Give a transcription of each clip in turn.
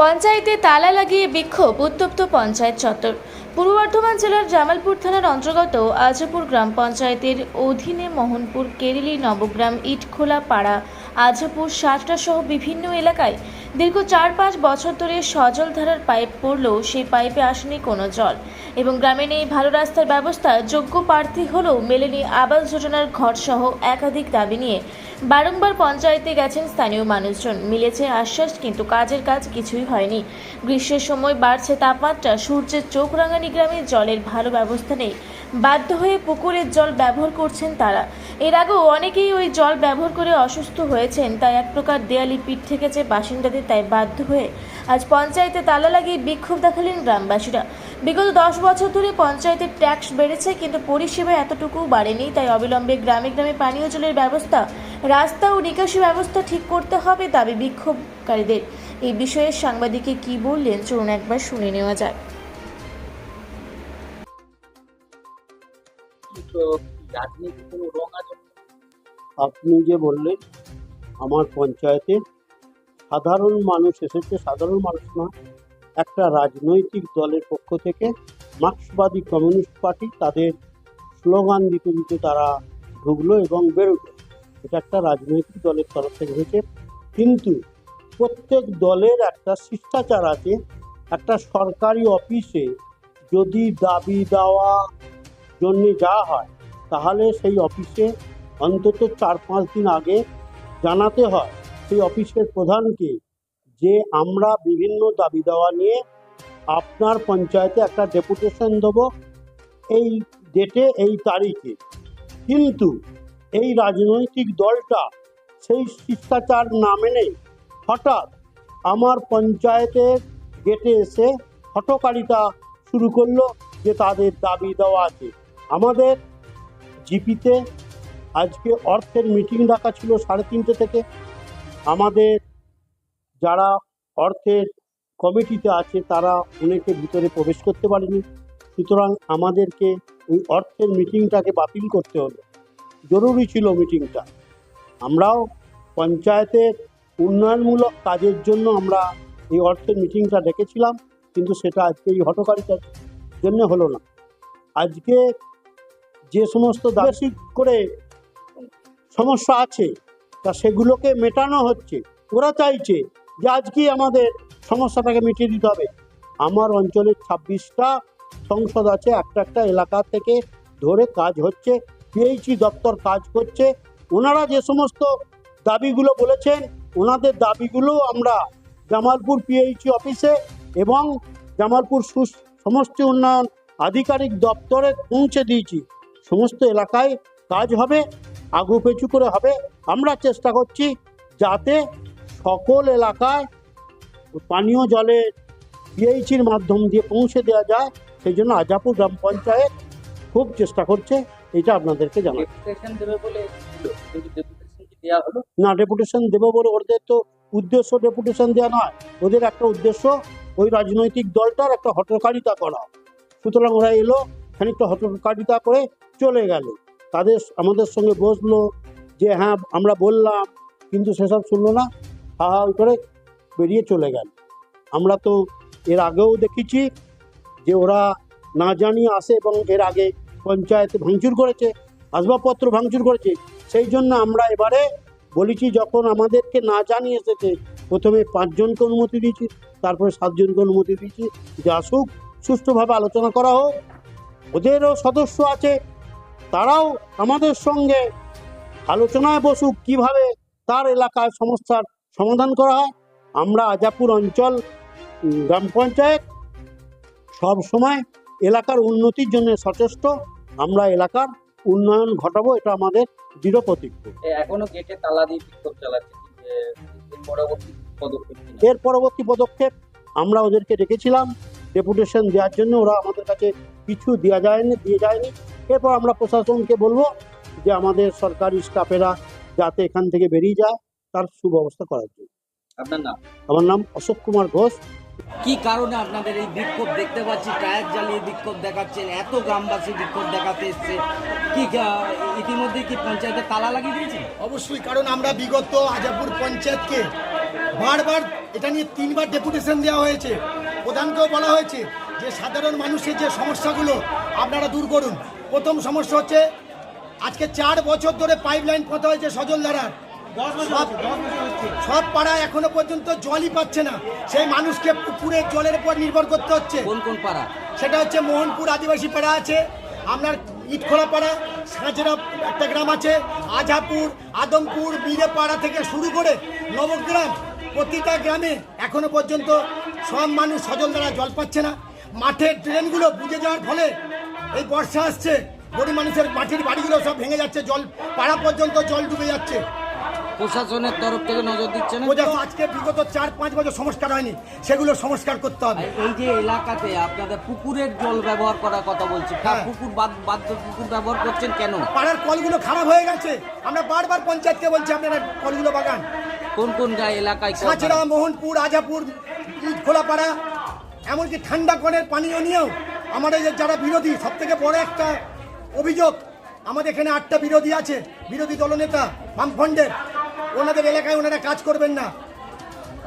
পঞ্চায়েতে তালা লাগিয়ে বিক্ষোভ, উত্তপ্ত পঞ্চায়েত চত্বর। পূর্ব বর্ধমান জেলার জামালপুর থানার অন্তর্গত আজপুর গ্রাম পঞ্চায়েতের অধীনে মোহনপুর, কেরিলি, নবগ্রাম, ইটখোলা, পাড়া, আজপুর সাতটা সহ বিভিন্ন এলাকায় দীর্ঘ চার পাঁচ বছর ধরে সজল ধারার পাইপ পড়লেও সেই পাইপে আসেনি কোনো জল এবং গ্রামে নেই ভালো রাস্তার ব্যবস্থা। যোগ্য প্রার্থী হলেও মেলেনি আবাস যোজনার ঘরসহ একাধিক দাবি নিয়ে বারংবার পঞ্চায়েতে গেছেন স্থানীয় মানুষজন। মিলেছে আশ্বাস, কিন্তু কাজের কাজ কিছুই হয়নি। গ্রীষ্মের সময় বাড়ছে তাপমাত্রা, সূর্যের চোখ রাঙানি গ্রামে জলের ভালো ব্যবস্থা নেই। বাধ্য হয়ে পুকুরের জল ব্যবহার করছেন তারা। এর আগেও অনেকেই ওই জল ব্যবহার করে অসুস্থ হয়েছেন, তাই এক প্রকার দেয়ালি পিঠ থেকেছে বাসিন্দাদের, তাই বাধ্য হয়ে আজ পঞ্চায়েতে তালা লাগিয়ে বিক্ষোভ দেখালেন গ্রামবাসীরা। বিগত দশ বছর ধরে পঞ্চায়েতের ট্যাক্স বেড়েছে, কিন্তু পরিষেবা এতটুকু বাড়েনি, তাই অবিলম্বে গ্রামে গ্রামে পানীয় জলের ব্যবস্থা রাস্তা ও নিকাশি ব্যবস্থা ঠিক করতে হবে দাবি বিক্ষোভকারীদের। এই বিষয়ে সাংবাদিকে কি বললেন, চলুন একবার শুনে নেওয়া যায় আপনি যে বললেন, আমার পঞ্চায়েতে সাধারণ মানুষ এসেছে, সাধারণ মানুষ না, একটা রাজনৈতিক দলের পক্ষ থেকে মার্ক্সবাদী কমিউনিস্ট পার্টি তাদের স্লোগান দিতে দিতে তারা ঢুকলো এবং বেরোলো। এটা একটা রাজনৈতিক দলের তরফ থেকে হয়েছে। কিন্তু প্রত্যেক দলের একটা শিষ্টাচার আছে, একটা সরকারি অফিসে যদি দাবি দেওয়া জন্য যাওয়া হয়, তাহলে সেই অফিসে অন্তত চার পাঁচ দিন আগে জানাতে হয়, সেই অফিসের প্রধানকে যে আমরা বিভিন্ন দাবি দেওয়া নিয়ে আপনার পঞ্চায়েতে একটা ডেপুটেশন দেব এই ডেটে, এই তারিখে। কিন্তু এই রাজনৈতিক দলটা সেই শিষ্টাচার না মেনে হঠাৎ আমার পঞ্চায়েতের গেটে এসে হটকারিতা শুরু করল যে তাদের দাবি দেওয়া আছে। আমাদের জিপিতে আজকে অর্থের মিটিং ডাকা ছিল সাড়ে তিনটে থেকে। আমাদের যারা অর্থের কমিটিতে আছে তারা অনেকে ভিতরে প্রবেশ করতে পারেনি। সুতরাং আমাদেরকে ওই অর্থের মিটিংটাকে বাতিল করতে হলো। জরুরি ছিল মিটিংটা। আমরাও পঞ্চায়েতের উন্নয়নমূলক কাজের জন্য আমরা এই অর্থের মিটিংটা ডেকেছিলাম, কিন্তু সেটা আজকে এই হটকারিতার জন্য হলো না। আজকে যে সমস্ত দাসী করে সমস্যা আছে, তা সেগুলোকে মেটানো হচ্ছে। ওরা চাইছে যে আজকেই আমাদের সমস্যাটাকে মিটিয়ে দিতে হবে। আমার অঞ্চলের ছাব্বিশটা সংসদ আছে, একটা একটা এলাকা থেকে ধরে কাজ হচ্ছে। পিএইচি দপ্তর কাজ করছে। ওনারা যে সমস্ত দাবিগুলো বলেছেন, ওনাদের দাবিগুলো আমরা জামালপুর পিএইচি অফিসে এবং জামালপুর সমষ্টি উন্নয়ন আধিকারিক দপ্তরে পৌঁছে দিয়েছি। সমস্ত এলাকায় কাজ হবে, আগু পেছু করে হবে। আমরা চেষ্টা করছি যাতে সকল এলাকায় পানীয় জলের পিএইচির মাধ্যম দিয়ে পৌঁছে দেওয়া যায়। সেই জন্য আজাপুর গ্রাম পঞ্চায়েত খুব চেষ্টা করছে এটা আপনাদেরকে জানাই। না ডেপুটেশন দেবো বলে ওদের তো উদ্দেশ্য ডেপুটেশন দেওয়া নয়। ওদের একটা উদ্দেশ্য ওই রাজনৈতিক দলটার একটা হটকারিতা করা। সুতরাং ওরা এলো খানিকটা হটকারিতা করে চলে গেল। তাদের আমাদের সঙ্গে বসল যে হ্যাঁ আমরা বললাম কিন্তু সেসব শুনলো না। হা হা করে বেরিয়ে চলে গেল। আমরা তো এর আগেও দেখেছি যে ওরা না জানিয়ে আসে এবং এর আগে পঞ্চায়েত ভাঙচুর করেছে, আসবাবপত্র ভাঙচুর করেছে, সেই জন্য আমরা এবারে বলেছি যখন আমাদেরকে না জানিয়ে এসেছে, প্রথমে পাঁচজনকে অনুমতি দিয়েছি, তারপরে সাতজনকে অনুমতি দিয়েছি, যে আসুক, সুষ্ঠুভাবে আলোচনা করা হোক। ওদেরও সদস্য আছে, তারাও আমাদের সঙ্গে আলোচনায় বসুক, কীভাবে তার এলাকায় সমস্যার সমাধান করা হয়। আমরা আজাপুর অঞ্চল গ্রাম পঞ্চায়েত সব সময় এলাকার উন্নতির জন্য সচেষ্ট আমরা এলাকার উন্নয়ন ঘটাবো এটা আমাদের দৃঢ় প্রতিজ্ঞ। এখনও গেটে তালা দিয়ে বিক্ষোভ চালাচ্ছে এর পরবর্তী পদক্ষেপ এর পরবর্তী পদক্ষেপ আমরা ওদেরকে ডেকেছিলাম ডেপুটেশন দেওয়ার জন্য ওরা আমাদের কাছে কিছু দেওয়া যায়নি দিয়ে যায়নি। এরপর আমরা প্রশাসনকে বলব যে আমাদের সরকারি স্টাফেরা যাতে এখান থেকে বেরিয়ে যায় তার সুব্যবস্থা করার জন্য। আপনার নাম? আমার নাম অশোক কুমার ঘোষ। কি কারণে আপনাদের এই বিক্ষোভ দেখতে পাচ্ছি? টায়ার জ্বালিয়ে বিক্ষোভ দেখাচ্ছেন, এত গ্রামবাসী বিক্ষোভ দেখাতে এসছে। কি ইতিমধ্যে কি পঞ্চায়েতে তালা লাগিয়ে দিয়েছেন? অবশ্যই, কারণ আমরা বিগত আজাপুর পঞ্চায়েতকে বারবার এটা নিয়ে তিনবার ডেপুটেশন দেওয়া হয়েছে। প্রধানকেও বলা হয়েছে যে, সাধারণ মানুষের যে সমস্যাগুলো, আপনারা দূর করুন। প্রথম সমস্যা হচ্ছে, আজকে চার বছর ধরে পাইপ লাইন পোঁতা হয়েছে সজলধারার সব সব পাড়া এখনও পর্যন্ত জলই পাচ্ছে না। সেই মানুষকে পুকুরের জলের উপর নির্ভর করতে হচ্ছে। কোন কোন পাড়া? সেটা হচ্ছে মোহনপুর আদিবাসী পাড়া আছে আপনার ইটখোলা পাড়া সাঁচেরা একটা গ্রাম আছে আজাপুর আদমপুর বীরেপাড়া থেকে শুরু করে নবগ্রাম প্রতিটা গ্রামে এখনও পর্যন্ত সব মানুষ সজল দ্বারা জল পাচ্ছে না। মাঠের ট্রেনগুলো বুঝে যাওয়ার ফলে এই বর্ষা আসছে গরিব মানুষের মাটির বাড়িগুলো সব ভেঙে যাচ্ছে জল পাড়া পর্যন্ত জল ডুবে যাচ্ছে। প্রশাসনের তরফ থেকে নজর দিচ্ছে না? বোঝা আজকে বিগত চার পাঁচ বছর সংস্কার হয়নি। সেগুলো সংস্কার করতে হবে। এই যে এলাকাতে আপনাদের পুকুরের জল ব্যবহার করার কথা বলছি হ্যাঁ। পুকুর বাধ্য পুকুর ব্যবহার করছেন কেন? পাড়ার কলগুলো খারাপ হয়ে গেছে। আমরা বারবার পঞ্চায়েতকে বলছি আপনারা কলগুলো বাগান। কোন কোন গায়ে এলাকায় সাঁচড়া মোহনপুর আজাপুর খোলাপাড়া এমনকি ঠান্ডা কলের পানীয় নিয়েও আমাদের যে যারা বিরোধী সব থেকে বড় একটা অভিযোগ আমাদের এখানে আটটা বিরোধী আছে। বিরোধী দলনেতা বামফ্রন্টের। ওনাদের এলাকায় ওনারা কাজ করবেন না।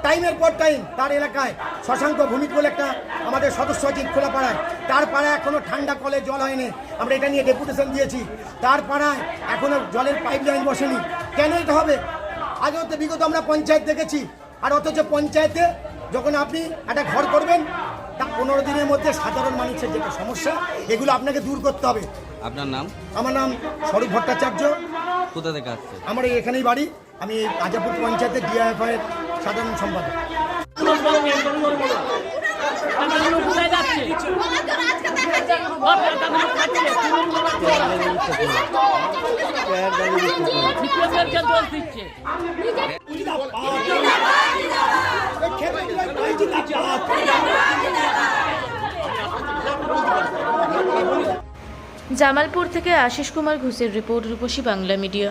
টাইমের পর টাইম তার এলাকায় শশাঙ্ক ভূমিক বলে একটা আমাদের সদস্য আছে খোলা পাড়ায় তার পাড়ায় এখনও ঠান্ডা কলে জল হয়নি। আমরা এটা নিয়ে ডেপুটেশন দিয়েছি। তার পাড়ায় এখনও জলের পাইপ লাইন বসেনি। কেন এটা হবে? আগেও তো বিগত আমরা পঞ্চায়েত দেখেছি। আর অথচ পঞ্চায়েতে যখন আপনি একটা ঘর করবেন তা পনেরো দিনের মধ্যে সাধারণ মানুষের যেটা সমস্যা এগুলো আপনাকে দূর করতে হবে। আপনার নাম? আমার নাম স্বরূপ ভট্টাচার্য। কোথা থেকে আসছে আমার এই এখানেই বাড়ি। আমি আজাপুর পঞ্চায়েতের ডিআইএফআই এর সাধারণ সম্পাদক। জামালপুর থেকে আশিস কুমার ঘোষের রিপোর্ট রূপসী বাংলা মিডিয়া।